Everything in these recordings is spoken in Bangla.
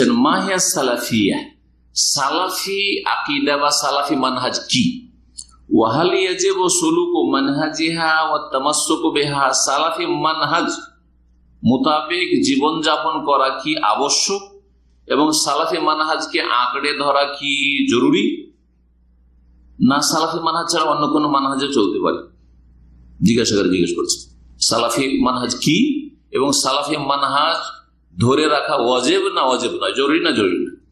মাহিয়া সালাফিয়া সালাফি আকিদা বা সালাফি মানহাজ কি ওয়াহালিয়া যে সুলুক মানহাজিহা ও তামাসুক বেহা সালাফি মানহাজ মোতাবেক জীবনযাপন করা কি আবশ্যক এবং সালাফি মানহাজকে আঁকড়ে ধরা কি জরুরি না সালাফি মানহাজ ছাড়া অন্য কোনো মানহাজে চলতে পারে জিজ্ঞাসা করে জিজ্ঞেস করছে সালাফি মানহাজ কি এবং সালাফি মানহাজ ধরে রাখা ওয়াজেব না অজেব নয়, জরুরি না জরুরি না।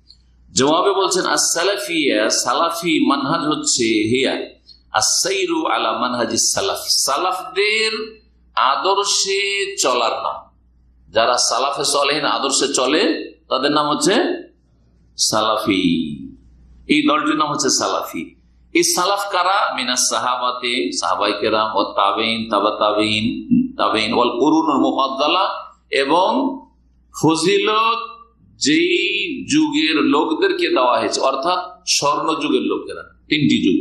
জবাবে বলছেন সালাফিয়া সালাফি মানহাজ হচ্ছে হিয়া। আসাইরু আলা মানহাজি সালাফ। সালাফদের আদর্শে চলার নাম। যারা সালাফে চলেন আদর্শে চলে, তাদের নাম হচ্ছে সালাফি। এই দলটির নাম হচ্ছে সালাফি। এই সালাফ কারা? মিনা সাহাবাতে, সাহাবাই কেরাম ও তাবেইন তাবা তাবেইন তাবেইন ওয়াল করুন মোহাদ্দালা এবং ফজিলত যেই যুগের লোকদেরকে দেওয়া হয়েছে, অর্থাৎ স্বর্ণ যুগের লোকেরা, তিনটি যুগ।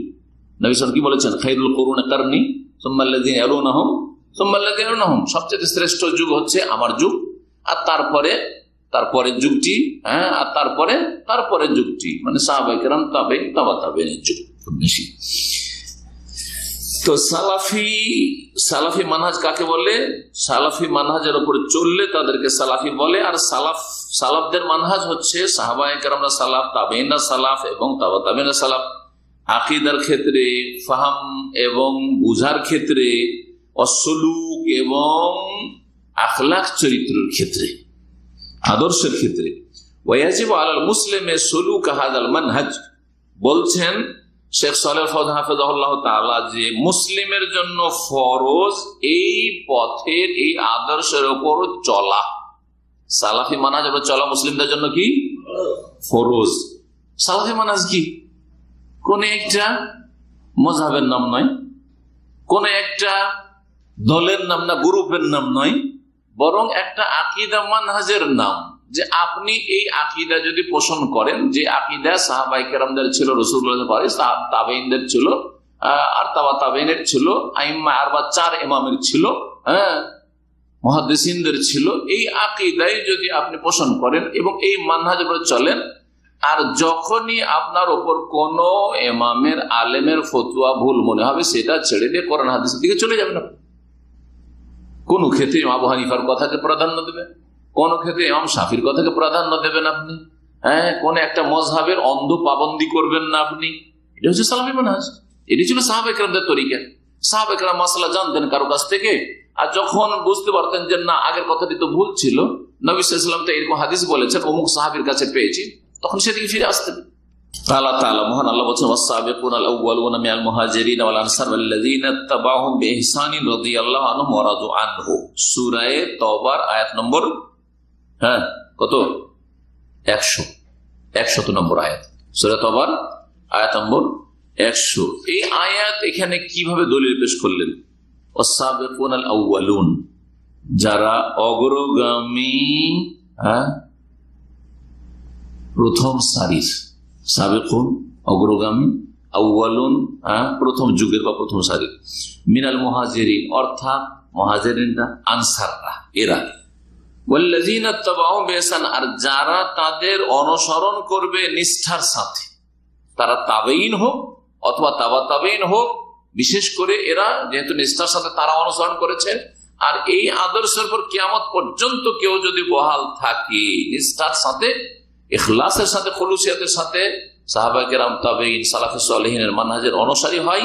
নবীন কি বলেছেন? খাইরুল করুন কারণি সোম্মাল্লাদিন এলুনাহম সোম্মাল্লাদিন এলুনাহম সবচেয়ে শ্রেষ্ঠ যুগ হচ্ছে আমার যুগ, আর তারপরে, তারপরের যুগটি হ্যাঁ আর তারপরে, তারপরের যুগটি। মানে সাহাবাইকেরাম তাবে তাবা তাবেনের যুগ, খুব বেশি। তো সালাফি সালাফি মানহাজ কাকে বলে? সালাফি মানহাজের উপরে চললে তাদেরকে সালাফি বলে। আর সালাফ, সালাফদের মানহাজ হচ্ছে সাহাবাহিকরা সালাফ তাবেনা সালাফ এবং তাবা তাবেনা সালাফ। আকিদার ক্ষেত্রে, ফাহাম এবং বুঝার ক্ষেত্রে, অসলুক এবং আখলাখ চরিত্রের ক্ষেত্রে, আদর্শের ক্ষেত্রে। ওয়াজিব আলাল মুসলিমে সলুক হাদাল মানহাজ বলছেন শেখ সালেহ হাফেজাহ তালা যে মুসলিমের জন্য ফরজ এই পথের, এই আদর্শের ওপর চলা। সালাফি মানাজ চলা মুসলিমদের জন্য কি? ফরজ। সালাফি মানাজ কি? কোন একটা মজাবের নাম নয়, কোন একটা দলের নাম না, গ্রুপের নাম নয়, বরং একটা আকিদা মানহাজের নাম। যে আপনি এই আকিদা যদি পোষণ করেন, যে আকিদা সাহাবাই কেরামদের ছিল তাবেইনদের ছিল আর তাবা তাবেইনের ছিল, আইম্মা আর বা চার ইমামের ছিল হ্যাঁ মহাদেসিনদের ছিল, এই আকিদাই যদি আপনি পোষণ করেন এবং এই মানহাজ চলেন, আর যখনই আপনার ওপর কোন এমামের আলেমের ফতুয়া ভুল মনে হবে, সেটা ছেড়ে দিয়ে কোরআন হাদিসের দিকে চলে যাবেন কোন ক্ষেত্রে আবু হানিফার কথাকে প্রাধান্য দেবেন কোন ক্ষেত্রে ইমাম সাফির কথাকে প্রাধান্য দেবেন আপনি? হ্যাঁ কোন একটা মজহাবের অন্ধ পাবন্দি করবেন না আপনি? এটা হচ্ছে সালামি মানহাজ। এটি ছিল সাহাব সাহাবেকরামদের তরিকা। সাহাবেকরাম মাসালা জানতেন কারও কাছ থেকে। আর যখন বুঝতে পারতেন যে না, আগের কথাটি তো ভুল ছিল, নবী সাল্লাম তো এরকম হাদিস বলেছেন, অমুক সাহাবির কাছে পেয়েছি, তখন সেদিকে ফিরে আসতেন। আল্লাহ মহান আল্লাহ নম্বর হ্যাঁ কত? 100 100 নম্বর আয়াত। সূরা তওবার, আয়াত নম্বর 100 এই আয়াত এখানে কীভাবে দলিল পেশ করলেন? যারা অগ্রগামী হ্যাঁ প্রথম সারির সাবেকুন, অগ্রগামী আউ্বালুন প্রথম যুগের বা প্রথম সারির। মিনাল মহাজেরিন, অর্থাৎ মহাজেরিনরা, আনসাররা, এরা। আর যারা তাদের অনুসরণ করবে নিষ্ঠার সাথে, তারা তাবেইন হোক অথবা তাবা তাবেইন হোক, বিশেষ করে এরা যেহেতু নিষ্ঠার সাথে তারা অনুসরণ করেছে, আর এই আদর্শের পর কিয়ামত পর্যন্ত কেউ যদি বহাল থাকে নিষ্ঠার সাথে, ইখলাসের সাথে, খলুসিয়াতের সাথে সাহাবাকেরাম তাবেইন সালাফিসের মানহাজের অনুসারী হয়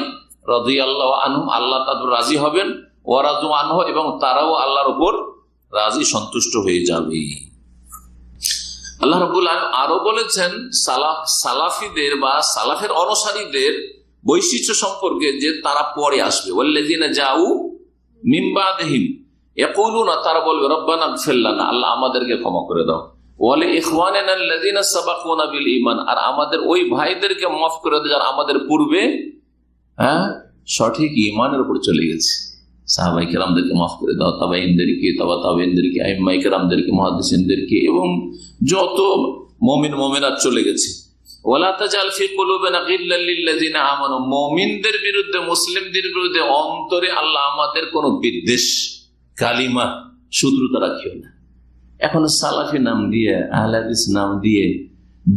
রদি আল্লাহ আনহু আল্লাহ তাদের রাজি হবেন ওয়ারাজু আনহ এবং তারাও আল্লাহর উপর রাজি সন্তুষ্ট হয়ে যাবে। আল্লাহ রবুল আরও বলেছেন, সালাফ, সালাফিদের বা সালাফের অনুসারীদের বৈশিষ্ট্য সম্পর্কে যে তারা পরে আসবে। যাও মিম্বাদহীন না তারা বলবে, রব্বানা আল্লাহ আমাদেরকে ক্ষমা করে দাও। ইমান আর আমাদের ওই ভাইদেরকে করে আমাদের পূর্বে হ্যাঁ সঠিক ইমানের উপর চলে গেছে। সাহাবাই কেরামদেরকে মাফ করে দাও তাবাইনদেরকে তাবা তাবাইনদেরকে আইমাই কেরামদেরকে মহাদিসিনদেরকে এবং যত মমিন মমিনার চলে গেছে। মমিনদের বিরুদ্ধে, মুসলিমদের বিরুদ্ধে অন্তরে আল্লাহ আমাদের কোন বিদ্বেষ, কালিমা, শত্রুতা রাখিও না। এখন সালাফি নাম দিয়ে, আহলাদিস নাম দিয়ে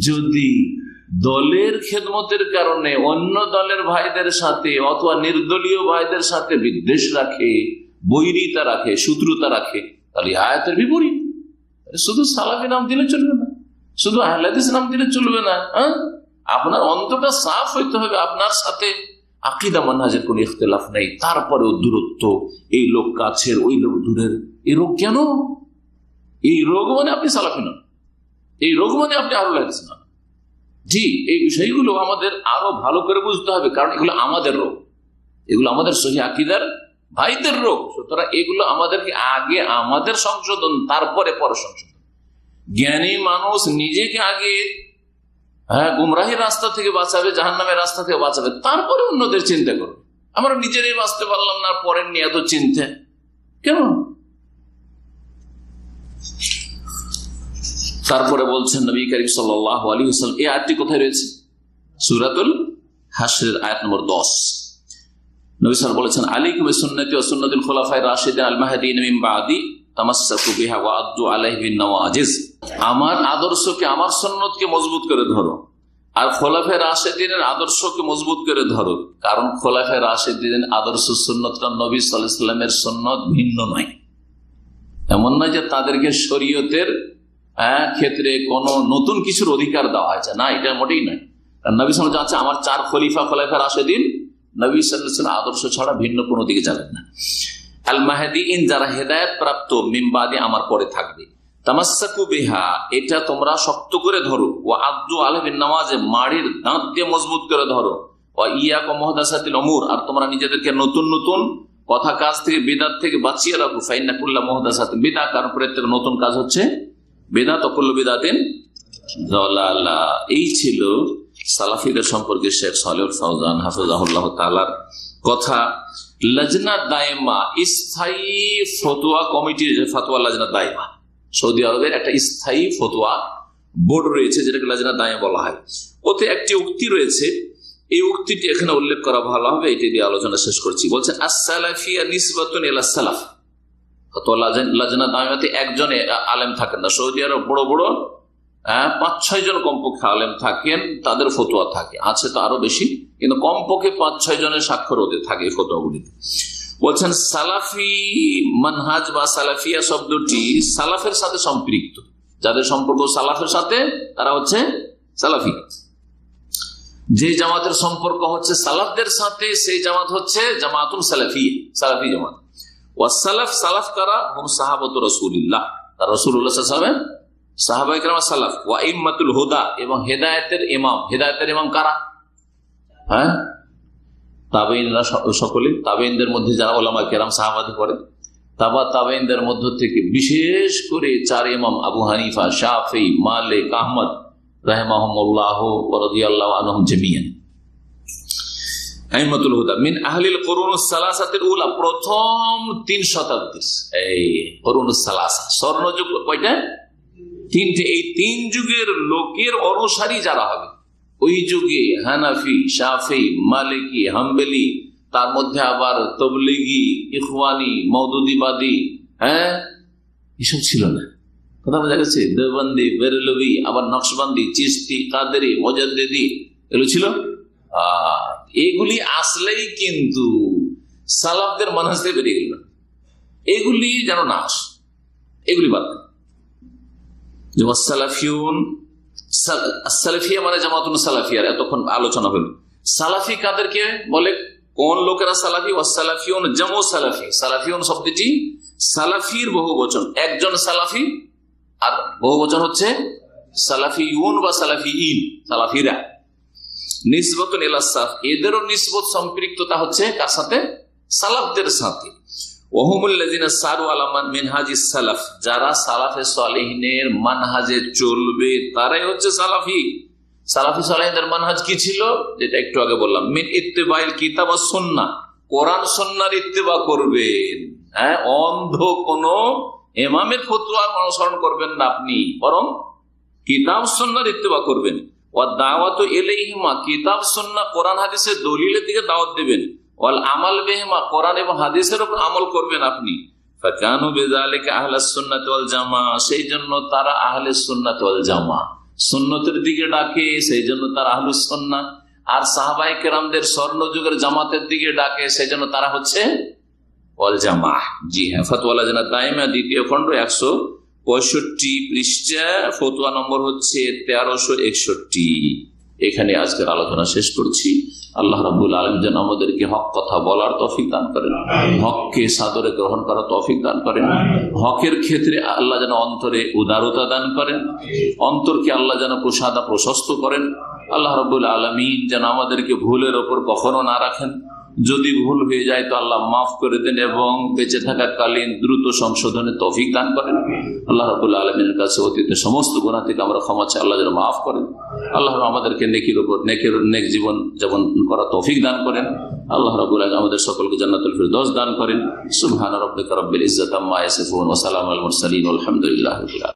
যদি দলের খেদমতের কারণে অন্য দলের ভাইদের সাথে অথবা নির্দলীয় ভাইদের সাথে বিদ্বেষ রাখে, বৈরিতা রাখে, শত্রুতা রাখে, তাহলে আয়াতের বিপরীত। শুধু সালাফি নাম দিলে চলবে না। শুধু আহলাদিস নাম দিলে চলবে না হ্যাঁ? আপনার অন্তটা সাফ হইতে হবে, আপনার সাথে আকিদা মানহাজের কোন ইখতলাফ নেই। তারপরেও দূরত্ব, এই লোক কাছের, ওই লোক দূরের। এই রোগ কেন? এই রোগ মানে আপনি সালাফি নন। এই রোগ মানে আপনি আরও লাগছে না জি, এই বিষয়গুলো আমাদের আরও ভালো করে বুঝতে হবে, কারণ এগুলো আমাদের রোগ। এগুলো আমাদের সহি আকিদার ভাইদের রোগ। সুতরাং এগুলো আমাদেরকে আগে আমাদের সংশোধন, তারপরে পরে সংশোধন। জ্ঞানী মানুষ নিজেকে আগে হ্যাঁ গুমরাহির রাস্তা থেকে বাঁচাবে জাহান নামের রাস্তা থেকে বাঁচাবে, তারপরে অন্যদের চিন্তা করবে। আমরা নিজেরাই বাঁচতে পারলাম না, পরের নিয়ে এত চিন্তা। কেন? তারপরে বলছেন নবী করিম সাল্লাহ আলী হাসাল এই আয়াতটি কোথায় রয়েছে? সুরাতুল হাসরের আয়াত নম্বর দশ। নবী সাল বলেছেন আলী কুবে সুন্নতি ও সুন্নতুল খোলাফাই রাশিদিন আল মাহাদিন বাদি আমার আদর্শকে, আমার সুন্নতকে মজবুত করে ধরো, আর খোলাফে রাশেদিনের আদর্শকে মজবুত করে ধরো, কারণ খোলাফে রাশেদিনের আদর্শ সুন্নতটা নবী সাল্লামের সুন্নত ভিন্ন নয়। এমন নয় যে তাদেরকে শরীয়তের ক্ষেত্রে কোন নতুন কিছুর অধিকার দেওয়া হয়েছে না, এটা মোটেই নয়। নবী সাল যাচ্ছে আমার চার খলিফা, খোলাফে রাশেদিন নবী সাল্লাহ আদর্শ ছাড়া ভিন্ন কোনো দিকে যাবেন না। আল মাহেদি ইন যারা হেদায়ত প্রাপ্ত মিমবাদে আমার পরে থাকবে। তামাসাকু বেহা, এটা তোমরা শক্ত করে ধরো। ও আব্দু আলহিন নামাজে মাড়ির দাঁত দিয়ে মজবুত করে ধরো। ও ইয়া মহদাসাতিল অমুর আর তোমরা নিজেদেরকে নতুন নতুন কথা কাজ থেকে, বেদাত থেকে বাঁচিয়ে রাখো। ফাইনা কুল্লা মহদাসাত বেদা কারণ প্রত্যেক নতুন কাজ হচ্ছে বেদাত অকুল্ল বেদাতেন দলালা এই ছিল সালাফিদের সম্পর্কে শেখ সালেউল ফৌজান হাফিজাহুল্লাহ তালার কথা। লজনা দায়মা, স্থায়ী ফতোয়া কমিটির ফতোয়া, লজনা দায়মা। সৌদি আরবের একটা স্থায়ী ফতোয়া বোর্ড রয়েছে, যেটাকে লজনা দায়মা বলা হয়। ওতে একটি উক্তি রয়েছে। এই উক্তিটি এখানে উল্লেখ করা ভালো হবে, এটি দিয়ে আলোচনা শেষ করছি। বলছেন আসসালাফিয়া নিসবাতুন ইলা সালাফ ফতোয়া লাজনা- লজনা দায়মাতে একজনে আলেম থাকেন না। সৌদি আরব বড় বড় হ্যাঁ, পাঁচ ছয় জন কমপক্ষে আলেম থাকেন তাদের ফতোয়া থাকে। আছে তো আরও বেশি কিন্তু কমপক্ষে পাঁচ ছয় জনের স্বাক্ষর ওদের থাকে এই ফতোয়াগুলিতে বলছেন সালাফি মানহাজ বা সালাফিয়া শব্দটি সালাফের সাথে সম্পৃক্ত। যাদের সম্পর্ক সালাফের সাথে তারা হচ্ছে সালাফি। যে জামাতের সম্পর্ক হচ্ছে সালাফদের সাথে সেই জামাত হচ্ছে জামাতুল সালাফি সালাফি জামাত। ওয়াসালাফ সালাফ কারা? হুম, সাহাবত রসুলিল্লাহ। তার রসুল্লাহ সাহেব সাহাবাই কালাম সালাফ। ওয়া ইম্মাতুল হুদা, এবং হেদায়েতের ইমাম। হেদায়েতের ইমাম কারা? হ্যাঁ? তাবেইনরা সকলে তাবেইনদের মধ্যে যারা ওলামা কেরাম সাহাবাদি করে তাবা তাবেইনদের মধ্য থেকে বিশেষ করে চার ইমাম, আবু হানিফা, শাফি, মালিক, আহমদ রাহমাহমুল্লাহ রাদিয়াল্লাহু আনহুম জামিয়ান আইমাতুল হুদা। মিন আহলিল করুন সালাসাতের উলা প্রথম তিন শতাব্দীর। এই করুন সালাসা স্বর্ণযুগ কয়টা? তিনটে। এই তিন যুগের লোকের অনুসারী যারা হবে ওই যুগে হানাফি শাফি মালিকি হাম্বেলি তার মধ্যে আবার তবলিগি ইখওয়ানি মৌদুদিবাদী হ্যাঁ? এসব ছিল না। কথা বোঝা গেছে? দেবন্দি বেরলবি আবার নকশবন্দি চিস্তি কাদেরি মজাদ্দেদি এগুলো ছিল? আহ, এগুলি আসলেই কিন্তু সালাফদের মানুষ থেকে বেরিয়ে গেল এগুলি যেন না আস। এগুলি বাদ যেমন সালাফিউন সালাফিয়া মানে জামাতুন সালাফিয়ার, এতক্ষণ আলোচনা হলো। সালাফি কাদেরকে বলে? কোন লোকেরা সালাফি? ও সালাফিউন জামো সালাফি। সালাফিউন শব্দটি সালাফির বহু বচন। একজন সালাফি আর বহু বচন হচ্ছে সালাফি ইউন বা সালাফি ইন সালাফিরা। নিসবতুন এলাসাফ এদেরও নিসবত সম্পৃক্ততা হচ্ছে কার সাথে? সালাফদের সাথে। সালাফ। যারা মানহাজে চলবে, তারাই হচ্ছে সালাফি। মানহাজ কি ছিল? যেটা একটু আগে বললাম। করবেন। হ্যাঁ অন্ধ কোন এমামের ফতুয়া অনুসরণ করবেন না আপনি। বরং কিতাব সন্ন্যার ইত্তেবা করবেন। দাওয়াত এলেহিমা কিতাব সন্না কোরআন, হাদিসের দলিলের দিকে দাওয়াত দেবেন। আমাল বেহেমা, কোরআন এবং হাদিসের আমল করবেন আপনি। সেই জন্য তারা আহলে জামা সুন্নতের দিকে ডাকে সেই জন্য তারা আহলুস সুন্নাহ। আর সাহাবাই কেরামদের স্বর্ণ যুগের জামাতের দিকে ডাকে সেই জন্য তারা হচ্ছে জামা জি হ্যাঁ ফতওয়ালা জানা দাইমা, দ্বিতীয় খণ্ড, একশো পঁয়ষট্টি পৃষ্ঠা, ফতুয়া নম্বর হচ্ছে তেরোশো একষট্টি। এখানে আজকের আলোচনা শেষ করছি। আল্লাহ রাবুল আলম যেন আমাদেরকে হক কথা বলার তফিক দান করেন। হককে সাদরে গ্রহণ করার তফিক দান করেন। হকের ক্ষেত্রে আল্লাহ যেন অন্তরে উদারতা দান করেন। অন্তরকে আল্লাহ যেন প্রসাদা প্রশস্ত করেন। আল্লাহ রবুল আলমিন যেন আমাদেরকে ভুলের ওপর কখনো না রাখেন। যদি ভুল হয়ে যায় তো আল্লাহ মাফ করে দেন এবং বেঁচে থাকাকালীন দ্রুত সংশোধনে তফিক দান করেন। আল্লাহ রবুল্লা আলমিনের কাছে অতীতে সমস্ত গুণা থেকে আমরা ক্ষমা চাই, আল্লাহ যেন মাফ করেন। আল্লাহ আমাদেরকে নেকির ওপর নেকের, নেক জীবন যেমন করা তফিক দান করেন। আল্লাহ রাবুল আলম আমাদের সকলকে জান্নাতুল ফিরদৌস দান করেন। সুবহান রব্বিকা রব্বিল ইজ্জাতি আম্মা ইয়াসিফুন ওয়া সালামুল মুরসালিন। আলহামদুলিল্লাহি